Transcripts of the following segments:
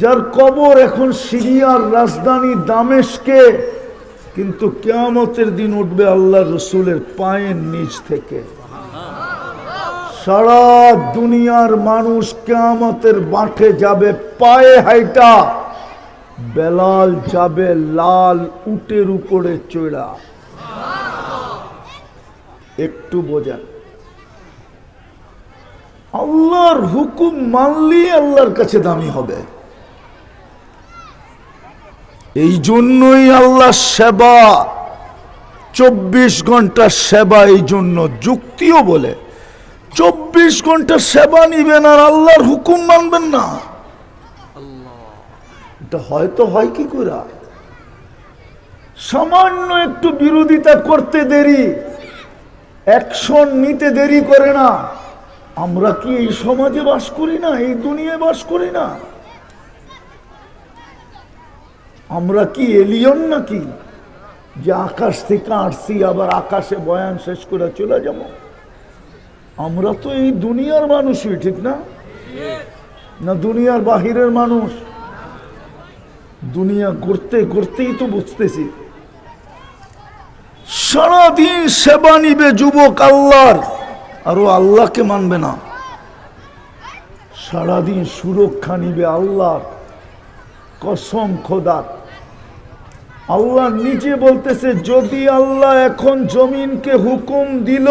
যার কবর এখন সিরিয়ার রাজধানী দামেশকে, কিন্তু কেয়ামতের দিন উঠবে আল্লাহ রসুলের পায়ের নিচ থেকে। সারা দুনিয়ার মানুষ কেয়ামতের মাঠে যাবে পায়ে হাইটা, বেলাল যাবে লাল উটের উপরে চড়া। একটু বোঝান। আল্লাহর হুকুম মানলেই আল্লাহর কাছে দামি হবে। এই জন্যই আল্লাহ সেবা, চব্বিশ ঘণ্টা সেবা এই জন্য যুক্তিও বলে। চব্বিশ ঘণ্টা সেবা নিবেন আর আল্লাহর হুকুম মানবেন না। এটা হয়তো হয় কি করে সামান্য একটু বিরোধিতা করতে দেরি, অ্যাকশন নিতে দেরি করে না। আমরা কি এই সমাজে বাস করি না? এই দুনিয়ায় বাস করি না? আমরা কি এলিয়ন নাকি? যে আকাশ থেকে আসছি আবার আকাশে বয়ান শেষ করে চলে যাব। আমরা তো এই দুনিয়ার মানুষই, ঠিক না? না দুনিয়ার বাহিরের মানুষ? দুনিয়া ঘুরতে ঘুরতেই তো বুঝতেছি। সারাদিন সেবা নিবে যুবক আল্লাহর, আর আল্লাহকে মানবে না। সারাদিন সুরক্ষা নিবে আল্লাহর। কসম খোদার। আল্লাহ নিজে বলতেছে যদি আল্লাহ এখন জমিনকে হুকুম দিল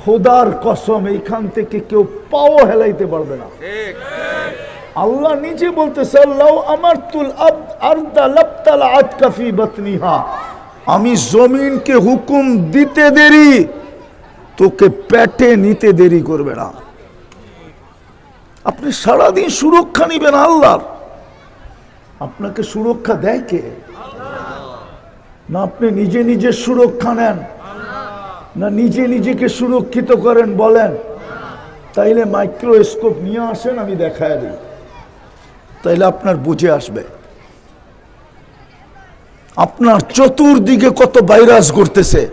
খোদার কসম এইখান থেকে কেউ পাও হেলাইতে পারবে না। আল্লাহ নিজে বলতেছে আল্লাহ আমার তুল আটকাফি বতনিহা। আমি জমিনকে হুকুম দিতে দেরি তোকে পেটে নিতে দেরি করবে না। আপনি সারাদিন সুরক্ষা নিবেন আল্লাহর। আপনাকে সুরক্ষা দেয় কে? না আপনি নিজে নিজে সুরক্ষা নেন। না নিজে নিজেকে সুরক্ষিত করেন বলেন। তাইলে মাইক্রোস্কোপ নিয়ে আসেন, আমি দেখায় দিই। তাইলে আপনার বুঝে আসবে। আপনার চতুর্দিকে কত ভাইরাস ঘুরতেছে।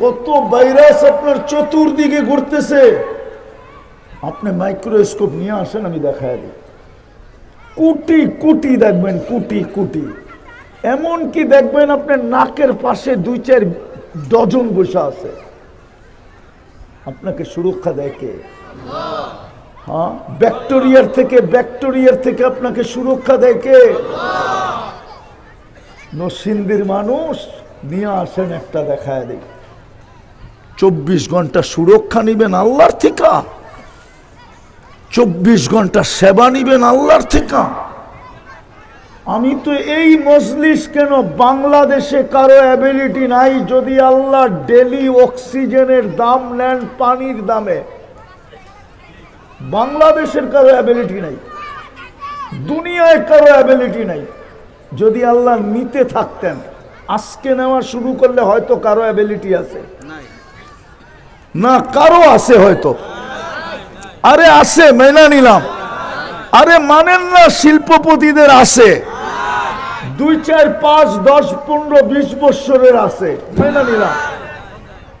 কত ভাইরাস আপনার চতুর্দিকে ঘুরতেছে। আপনি মাইক্রোস্কোপ নিয়ে আসেন, আমি দেখায় দিই। কুটি কুটি দেখবেন, কুটি কুটি। এমন কি দেখবেন আপনার নাকের পাশে দুই চার ডজন বসে আছে। আপনাকে সুরক্ষা দেয় কে? হ্যাঁ? ব্যাকটেরিয়ার থেকে ব্যাকটেরিয়ার থেকে আপনাকে সুরক্ষা দেয় কে? নসিন্দির মানুষ, নিয়ে আসেন একটা দেখায় দিই। চব্বিশ ঘণ্টা সুরক্ষা নিবেন আল্লাহর থেকে চব্বিশ ঘণ্টা সেবা নিবেন আল্লাহর থেকে। আমি তো এই মজলিস কেন বাংলাদেশে কারও অ্যাবিলিটি নাই যদি আল্লাহ ডেলি অক্সিজেনের দাম নেন পানির দামে? বাংলাদেশের কারও অ্যাবিলিটি নাই। দুনিয়ায় কারও অ্যাবিলিটি নাই। যদি আল্লাহ নিতে থাকতেন আজকে নেওয়া শুরু করলে হয়তো কারও অ্যাবিলিটি আছে। না কারও আছে হয়তো। আরে আছে মেনা নিলাম। আরে মানেন না শিল্পপতিদের আছে দুই, চার, পাঁচ, দশ, পনেরো, বিশ বৎসরের আছে মেনা নিলাম।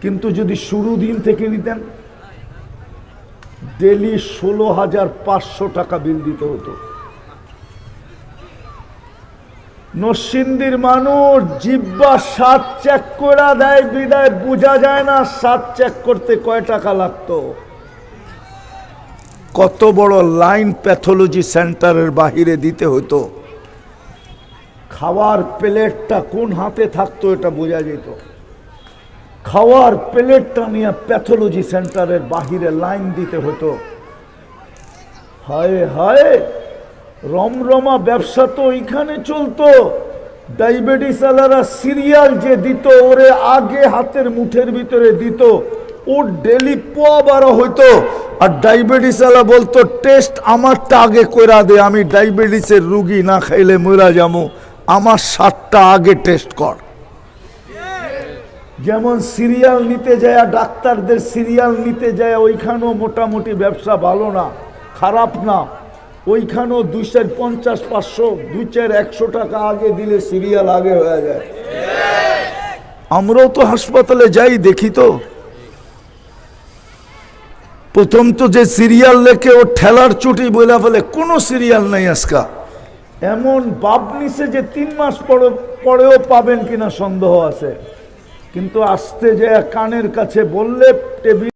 কিন্তু যদি শুরু দিন থেকে নিতেন, ডেলি ষোলো হাজার পাঁচশো টাকা বিল দিতে হতো। নসিন্দির মানুষ জিব্বা সাত চেক করে দেয়, বিদায় বোঝা যায় না, সাত চেক করতে কয় টাকা লাগতো? কত বড় লাইন প্যাথোলজি সেন্টারের বাহিরে দিতে হতো। খাওয়ার প্লেটটা কোন হাতে থাকতো এটা বোঝা যেত। খাওয়ার প্লেটটা নিয়ে প্যাথোলজি সেন্টারের বাহিরে লাইন দিতে হতো। হায় হায়, রমরমা ব্যবসা তো ওইখানে চলতো। ডায়াবেটিস আলারা সিরিয়াল যে দিত, ওরে আগে হাতের মুঠের ভিতরে দিত। ওর ডেলি পোয়া বারো হইতো। আর ডায়াবেটিস আলা বলতো, টেস্ট আমারটা আগে কইরা দে, আমি ডায়াবেটিসের রুগী, না খাইলে মরা যাব আমার সাতটা আগে টেস্ট কর। যেমন সিরিয়াল নিতে যায়, ডাক্তারদের সিরিয়াল নিতে যায়, ওইখানেও মোটামুটি ব্যবসা ভালো না, খারাপ না। ওইখানেও দুই চার পঞ্চাশ, পাঁচশো দুই চার একশো টাকা আগে দিলে সিরিয়াল আগে হয়ে যায়। আমরাও তো হাসপাতালে যাই, দেখি তো। প্রথম তো যে সিরিয়াল লেখে ও ঠেলার চুটি বইলা ফেলে, কোনো সিরিয়াল নাই আজকা। এমন বাপ নিছে যে তিন মাস পরে, পরেও পাবেন কিনা সন্দেহ আছে। কিন্তু আসতে যে কানের কাছে বললে টেবিল